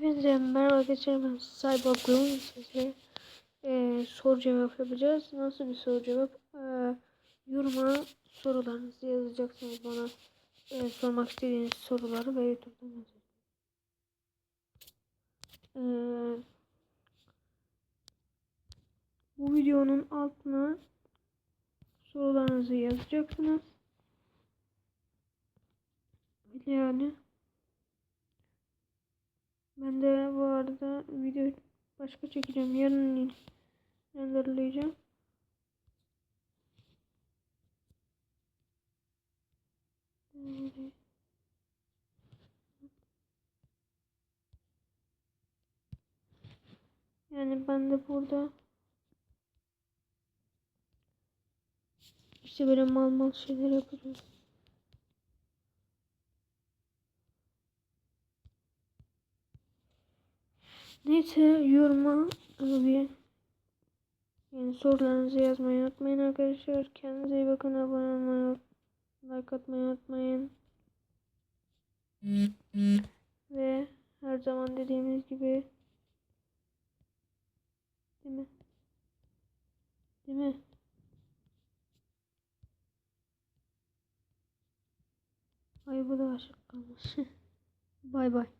Hepinize merhaba arkadaşlar ben Cyber Gloom size e, soru cevap yapacağız. Nasıl bir soru cevap? E, yoruma sorularınızı yazacaksınız bana e, sormak istediğiniz soruları ve YouTube'dan yazacaksınız. E, bu videonun altına sorularınızı yazacaksınız. Yani arada video başka çekeceğim. Yarın renderleyeceğim. Yani ben de burada işte böyle mal mal şeyler yapacağım. Neyse yoruma bir yani sorularınızı yazmayı unutmayın arkadaşlar. Kendinize iyi bakın. Abone olmayı, like atmayı unutmayın. Ve her zaman dediğimiz gibi değil mi? Değil mi? Ay bu da aşık kalmış. bay bay.